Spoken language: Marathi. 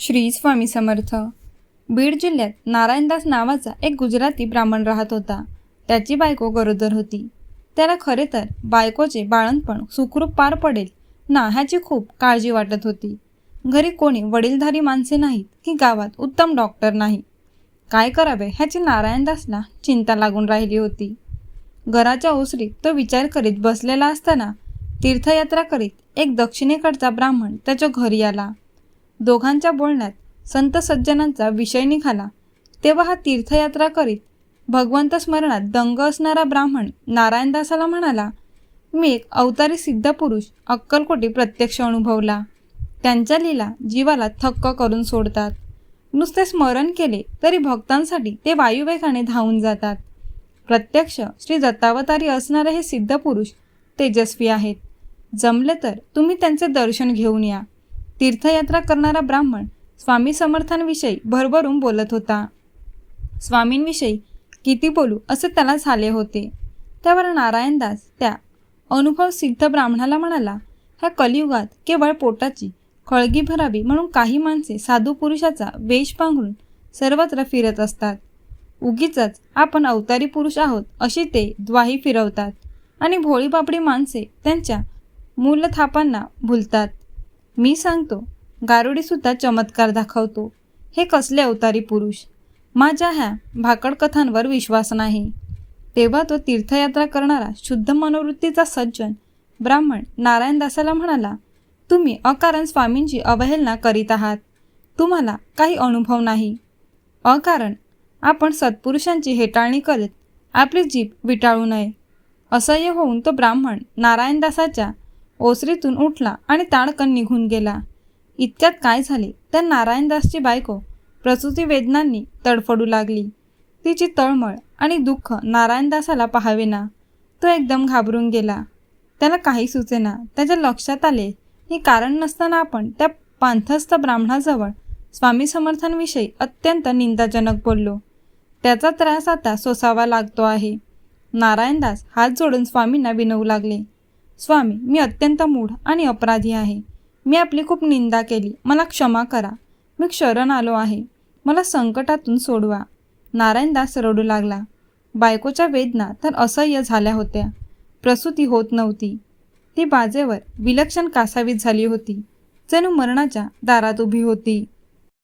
श्री स्वामी समर्थ. बीड जिल्ह्यात नारायणदास नावाचा एक गुजराती ब्राह्मण राहत होता. त्याची बायको गरोदर होती. त्याला खरे तर बायकोचे बाळणपण सुखरूप पार पडेल ना ह्याची खूप काळजी वाटत होती. घरी कोणी वडीलधारी माणसे नाहीत की गावात उत्तम डॉक्टर नाही. काय करावे ह्याची नारायणदासला चिंता लागून राहिली होती. घराच्या ओसरीत तो विचार करीत बसलेला असताना तीर्थयात्रा करीत एक दक्षिणेकडचा ब्राह्मण त्याच्या घरी आला. दोघांच्या बोलण्यात संत सज्जनांचा विषय निघाला. तेव्हा हा तीर्थयात्रा करीत भगवंत स्मरणात दंग असणारा ब्राह्मण नारायणदासाला म्हणाला मी एक अवतारी सिद्ध पुरुष अक्कलकोटी प्रत्यक्ष अनुभवला. त्यांच्या लीला जीवाला थक्क करून सोडतात. नुसते स्मरण केले तरी भक्तांसाठी ते वायुवेगाने धावून जातात. प्रत्यक्ष श्री दत्तावतारी असणारे हे सिद्ध पुरुष तेजस्वी आहेत. जमले तर तुम्ही त्यांचे दर्शन घेऊन या. तीर्थयात्रा करणारा ब्राह्मण स्वामी समर्थांविषयी भरभरून बोलत होता. स्वामींविषयी किती बोलू असे त्याला झाले होते. त्यावर नारायणदास त्या अनुभव सिद्ध ब्राह्मणाला म्हणाला ह्या कलियुगात केवळ पोटाची खळगी भरावी म्हणून काही माणसे साधू पुरुषाचा वेश पांघरून सर्वत्र फिरत असतात. उगीच आपण अवतारी पुरुष आहोत अशी ते द्वाही फिरवतात आणि भोळीबापडी माणसे त्यांच्या मूलथापांना भुलतात. मी सांगतो गारुडीसुद्धा चमत्कार दाखवतो. हे कसले अवतारी पुरुष? माझ्या ह्या भाकड कथांवर विश्वास नाही. तेव्हा तो तीर्थयात्रा करणारा शुद्ध मनोवृत्तीचा सज्जन ब्राह्मण नारायणदासाला म्हणाला तुम्ही अकारण स्वामींची अवहेलना करीत आहात. तुम्हाला काही अनुभव नाही. अकारण आपण सत्पुरुषांची हेटाळणी करत आपली जीभ विटाळू नये. असह्य होऊन तो ब्राह्मण नारायणदासाच्या ओसरीतून उठला आणि ताडकन निघून गेला. इतक्यात काय झाले? तर नारायणदासची बायको प्रसूती वेदनांनी तडफडू लागली. तिची तळमळ आणि दुःख नारायणदासाला पाहावेना. तो एकदम घाबरून गेला. त्याला काही सुचेना. त्याच्या लक्षात आले हे कारण नसताना आपण त्या पांथस्थ ब्राह्मणाजवळ स्वामी समर्थांविषयी अत्यंत निंदाजनक बोललो. त्याचा त्रास आता सोसावा लागतो आहे. नारायणदास हात जोडून स्वामींना विनवू लागले. स्वामी मी अत्यंत मूढ आणि अपराधी आहे. मी आपली खूप निंदा केली. मला क्षमा करा. मी शरण आलो आहे. मला संकटातून सोडवा. नारायणदास रडू लागला. बायकोच्या वेदना तर असह्य झाल्या होत्या. प्रसूती होत नव्हती. ती बाजेवर विलक्षण कासावीत झाली होती. जणू मरणाच्या दारात उभी होती.